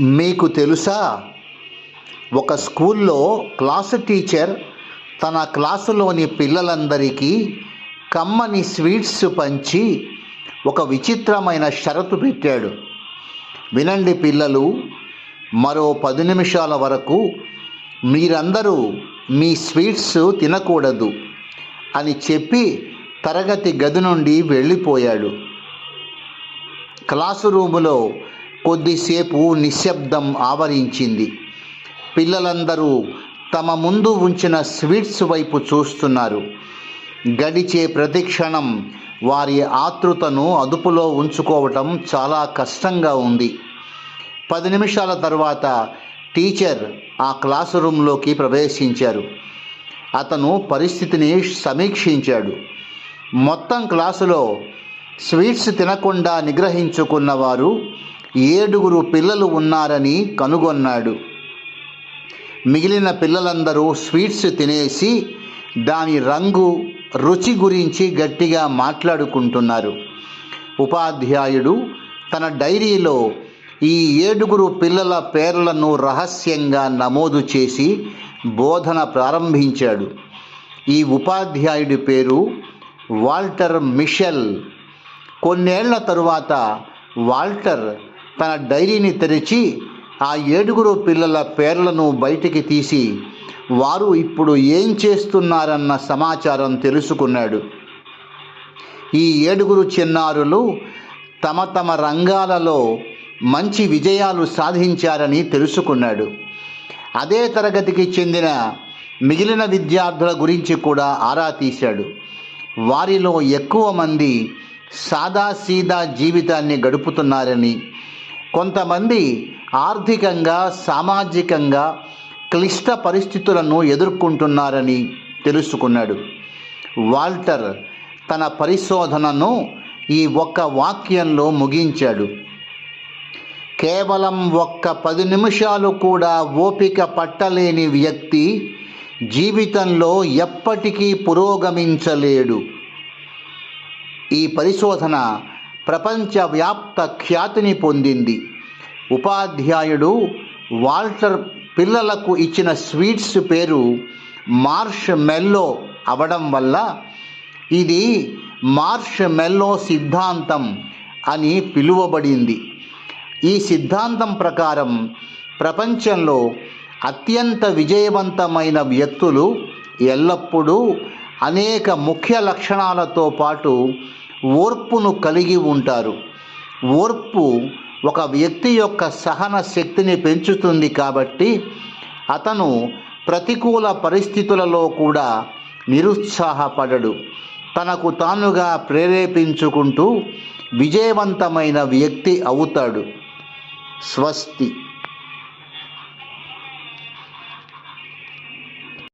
మీకు తెలుసా? ఒక స్కూల్లో క్లాసు టీచర్ తన క్లాసులోని పిల్లలందరికీ కమ్మని స్వీట్స్ పంచి ఒక విచిత్రమైన షరతు పెట్టాడు. వినండి పిల్లలు మరో పది నిమిషాల వరకు మీరందరూ మీ స్వీట్స్ తినకూడదు అని చెప్పి తరగతి గది నుండి వెళ్ళిపోయాడు. క్లాసు రూములో కొద్దిసేపు నిశ్శబ్దం ఆవరించింది. పిల్లలందరూ తమ ముందు ఉంచిన స్వీట్స్ వైపు చూస్తున్నారు. గడిచే ప్రతి క్షణం వారి ఆతృతను అదుపులో ఉంచుకోవటం చాలా కష్టంగా ఉంది. పది నిమిషాల తర్వాత టీచర్ ఆ క్లాస్ రూమ్లోకి ప్రవేశించారు. అతను పరిస్థితిని సమీక్షించాడు. మొత్తం క్లాసులో స్వీట్స్ తినకుండా నిగ్రహించుకున్న వారు ఏడుగురు పిల్లలు ఉన్నారని కనుగొన్నాడు. మిగిలిన పిల్లలందరూ స్వీట్స్ తినేసి దాని రంగు రుచి గురించి గట్టిగా మాట్లాడుకుంటున్నారు. ఉపాధ్యాయుడు తన డైరీలో ఈ ఏడుగురు పిల్లల పేర్లను రహస్యంగా నమోదు చేసి బోధన ప్రారంభించాడు. ఈ ఉపాధ్యాయుడి పేరు వాల్టర్ మిషెల్. కొన్నేళ్ళ తరువాత వాల్టర్ తన డైరీని తెరిచి ఆ ఏడుగురు పిల్లల పేర్లను బయటికి తీసి వారు ఇప్పుడు ఏం చేస్తున్నారన్న సమాచారం తెలుసుకున్నాడు. ఈ ఏడుగురు చిన్నారులు తమ తమ రంగాలలో మంచి విజయాలు సాధించారని తెలుసుకున్నాడు. అదే తరగతికి చెందిన మిగిలిన విద్యార్థుల గురించి కూడా ఆరా తీశాడు. వారిలో ఎక్కువ మంది సాదాసీదా జీవితాన్ని గడుపుతున్నారని కొంతమంది ఆర్థికంగా సామాజికంగా క్లిష్ట పరిస్థితులను ఎదుర్కొంటున్నారని తెలుసుకున్నాడు. వాల్టర్ తన పరిశోధనను ఈ ఒక్క వాక్యంలో ముగించాడు. కేవలం ఒక్క పది నిమిషాలు కూడా ఓపిక పట్టలేని వ్యక్తి జీవితంలో ఎప్పటికీ పురోగమించలేడు. ఈ పరిశోధన ప్రపంచవ్యాప్త ఖ్యాతిని పొందింది. ఉపాధ్యాయుడు వాల్టర్ పిల్లలకు ఇచ్చిన స్వీట్స్ పేరు మార్ష్ మెల్లో అవడం వల్ల ఇది మార్ష్ మెల్లో సిద్ధాంతం అని పిలువబడింది. ఈ సిద్ధాంతం ప్రకారం ప్రపంచంలో అత్యంత విజయవంతమైన వ్యక్తులు ఎల్లప్పుడూ అనేక ముఖ్య లక్షణాలతో పాటు ఓర్పును కలిగి ఉంటారు. ఓర్పు ఒక వ్యక్తి యొక్క సహన శక్తిని పెంచుతుంది కాబట్టి అతను ప్రతికూల పరిస్థితులలో కూడా నిరుత్సాహపడడు. తనకు తానుగా ప్రేరేపించుకుంటూ విజయవంతమైన వ్యక్తి అవుతాడు. స్వస్తి.